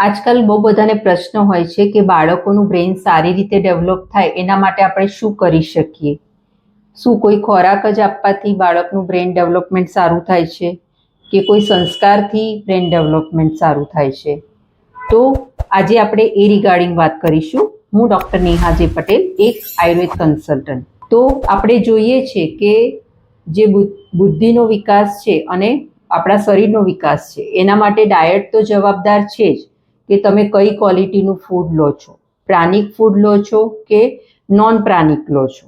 આજકાલ બહુ બધાને પ્રશ્ન હોય છે કે બાળકોનું બ્રેઇન સારી રીતે ડેવલપ થાય એના માટે આપણે શું કરી શકીએ? શું કોઈ ખોરાક જ આપવાથી બાળકનું બ્રેઇન ડેવલપમેન્ટ સારું થાય છે? કે કોઈ સંસ્કારથી બ્રેઇન ડેવલપમેન્ટ સારું થાય છે? તો આજે આપણે એ રિગાર્ડિંગ વાત કરીશું. હું ડૉક્ટર નેહા જે પટેલ, એક આયુર્વેદ કન્સલ્ટન્ટ. તો આપણે જોઈએ છે કે જે બુદ્ધિનો વિકાસ છે અને આપણા શરીરનો વિકાસ છે, એના માટે ડાયટ તો જવાબદાર છે જ. કે તમે કઈ ક્વોલિટીનું ફૂડ લો છો? પ્રાણિક ફૂડ લો છો કે નોન પ્રાણિક લો છો?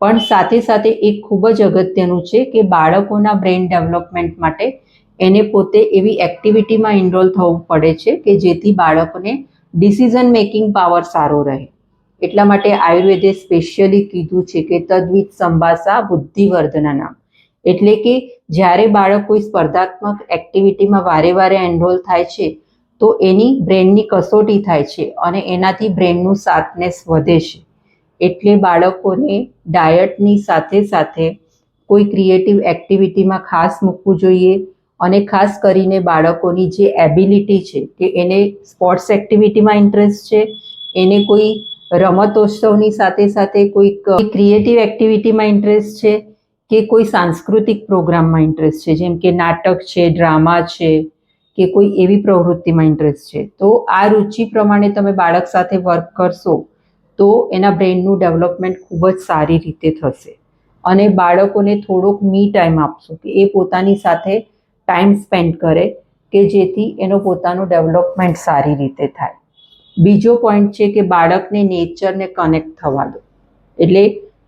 પણ સાથે સાથે એ ખૂબ જ અગત્યનું છે કે બાળકોના બ્રેઇન ડેવલપમેન્ટ માટે એને પોતે એવી એક્ટિવિટીમાં ઇનરોલ થવું પડે છે કે જેથી બાળકોને ડિસિઝન મેકિંગ પાવર સારો રહે. એટલા માટે આયુર્વેદે સ્પેશિયલી કીધું છે કે તદ્વિત સંભાષા બુદ્ધિવર્ધના નામ. એટલે કે જ્યારે બાળક કોઈ સ્પર્ધાત્મક એક્ટિવિટીમાં વારે વારે એનરોલ થાય છે તો એની બ્રેનની કસોટી થાય છે અને એનાથી બ્રેનનું શાર્પનેસ વધે છે. એટલે બાળકોને ડાયટની સાથે સાથે કોઈ ક્રિએટિવ એક્ટિવિટીમાં ખાસ મૂકવું જોઈએ અને ખાસ કરીને બાળકોની જે એબિલિટી છે કે એને સ્પોર્ટ્સ એક્ટિવિટીમાં ઇન્ટરેસ્ટ છે, એને કોઈ રમતોત્સવની સાથે સાથે કોઈક ક્રિએટિવ એક્ટિવિટીમાં ઇન્ટરેસ્ટ છે કે કોઈ સાંસ્કૃતિક પ્રોગ્રામમાં ઇન્ટરેસ્ટ છે, જેમ કે નાટક છે, ડ્રામા છે કે કોઈ એવી પ્રવૃત્તિમાં ઇન્ટરેસ્ટ છે. તો આ રુચિ પ્રમાણે તમે બાળક સાથે વર્ક કરશો, તો એના બ્રેઇનનું ડેવલપમેન્ટ ખૂબ જ સારી રીતે થશે. અને બાળકોને થોડોક મી ટાઈમ આપશો કે એ પોતાની સાથે ટાઈમ સ્પેન્ડ કરે, કે જેથી એનો પોતાનું ડેવલપમેન્ટ સારી રીતે થાય. બીજો પોઈન્ટ છે કે બાળકને નેચરને કનેક્ટ થવા દો. એટલે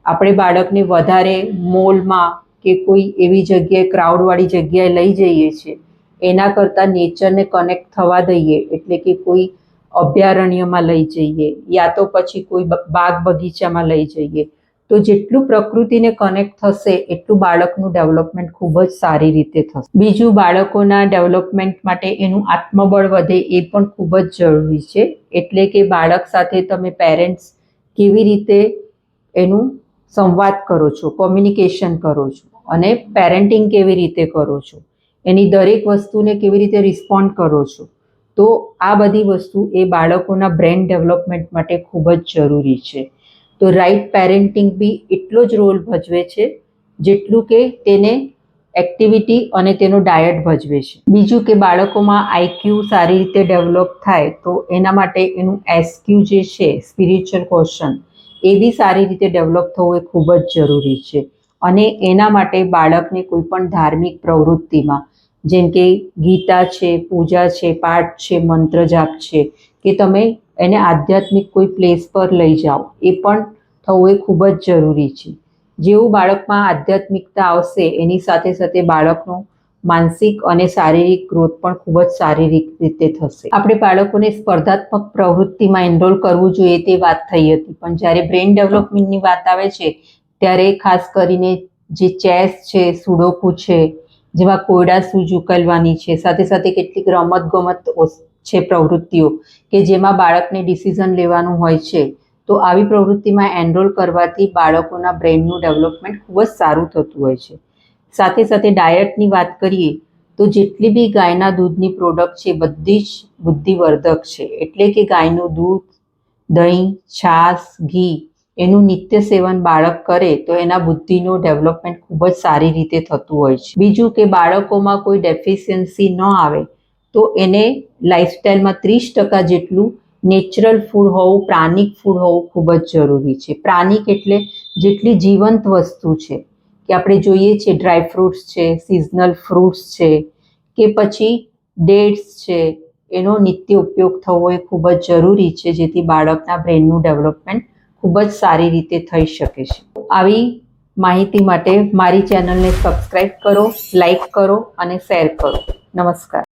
આપણે બાળકને વધારે મોલમાં કે કોઈ એવી જગ્યાએ ક્રાઉડવાળી જગ્યાએ લઈ જઈએ છીએ એના કરતાં નેચરને કનેક્ટ થવા દઈએ, એટલે કે કોઈ અભયારણ્યમાં લઈ જઈએ, યા તો પછી કોઈ બાગ બગીચામાં લઈ જઈએ. તો જેટલું પ્રકૃતિને કનેક્ટ થશે, એટલું બાળકનું ડેવલપમેન્ટ ખૂબ જ સારી રીતે થશે. બીજું, બાળકોના ડેવલપમેન્ટ માટે એનું આત્મબળ વધે એ પણ ખૂબ જ જરૂરી છે. એટલે કે બાળક સાથે તમે પેરેન્ટ્સ કેવી રીતે એનું સંવાદ કરો છો કોમ્યુનિકેશન કરો છો, અને પેરેન્ટિંગ કેવી રીતે કરો છો. એની દરેક વસ્તુને કેવી રીતે રિસ્પોન્ડ કરો છો? તો આ બધી વસ્તુ એ બાળકોના બ્રેન ડેવલપમેન્ટ માટે ખૂબ જ જરૂરી છે. તો રાઈટ પેરેન્ટિંગ બી એટલો જ રોલ ભજવે છે, જેટલું કે તેને એક્ટિવિટી અને તેનો ડાયટ ભજવે છે. બીજું કે બાળકોમાં આઈક્યુ સારી રીતે ડેવલપ થાય તો એના માટે એનું એસક્યુ જે છે સ્પિરિચ્યુઅલ ક્વેશ્ચન એ બી સારી રીતે ડેવલપ થવું એ ખૂબ જ જરૂરી છે. અને એના માટે બાળકને કોઈ પણ ધાર્મિક પ્રવૃત્તિમાં, જેમ કે ગીતા છે, પૂજા છે, પાઠ છે, મંત્ર જાપ છે, કે તમે એને આધ્યાત્મિક કોઈ પ્લેસ પર લઈ જાઓ, એ પણ થવું એ ખૂબ જ જરૂરી છે. જેવું બાળકમાં આધ્યાત્મિકતા આવશે, એની સાથે સાથે બાળકનો માનસિક અને શારીરિક ગ્રોથ પણ ખૂબ જ શારીરિક રીતે થશે. આપણે બાળકોને સ્પર્ધાત્મક પ્રવૃત્તિમાં એનરોલ કરવું જોઈએ તે વાત થઈ હતી, પણ જ્યારે બ્રેન ડેવલપમેન્ટની વાત આવે છે ત્યારે ખાસ કરીને જે ચેસ છે, સુડોકુ છે જેમાં કોયડા સૂઝ ઉકેલવાની છે, સાથે સાથે કેટલીક રમત ગમત છે પ્રવૃત્તિઓ કે જેમાં બાળકને ડિસિઝન લેવાનું હોય છે. તો આવી પ્રવૃત્તિમાં એનરોલ કરવાથી બાળકોના બ્રેઇનનું ડેવલપમેન્ટ ખૂબ જ સારું થતું હોય છે. સાથે સાથે ડાયટની વાત કરીએ, તો જેટલી બી ગાયના દૂધની પ્રોડક્ટ છે, બધી જ બુદ્ધિવર્ધક છે. એટલે કે ગાયનું દૂધ, દહીં, છાશ, ઘી એનું નિત્ય સેવન બાળક કરે તો એના બુદ્ધિનું ડેવલપમેન્ટ ખૂબ જ સારી રીતે થતું હોય છે. બીજું કે બાળકોમાં કોઈ ડેફિશિયન્સી ન આવે તો એને લાઇફસ્ટાઇલમાં ત્રીસ ટકા જેટલું નેચરલ ફૂડ હોવું, પ્રાણિક ફૂડ હોવું ખૂબ જ જરૂરી છે. પ્રાણિક એટલે જેટલી જીવંત વસ્તુ છે કે આપણે જોઈએ છીએ ડ્રાય ફ્રૂટ્સ છે સિઝનલ ફ્રૂટ્સ છે કે પછી ડેટ્સ છે એનો નિત્ય ઉપયોગ થવો એ ખૂબ જ જરૂરી છે જેથી બાળકના બ્રેનનું ડેવલપમેન્ટ ખૂબ જ સારી રીતે થઈ શકે છે. આવી માહિતી માટે મારી ચેનલને સબસ્ક્રાઈબ કરો, લાઈક કરો અને શેર કરો. નમસ્કાર.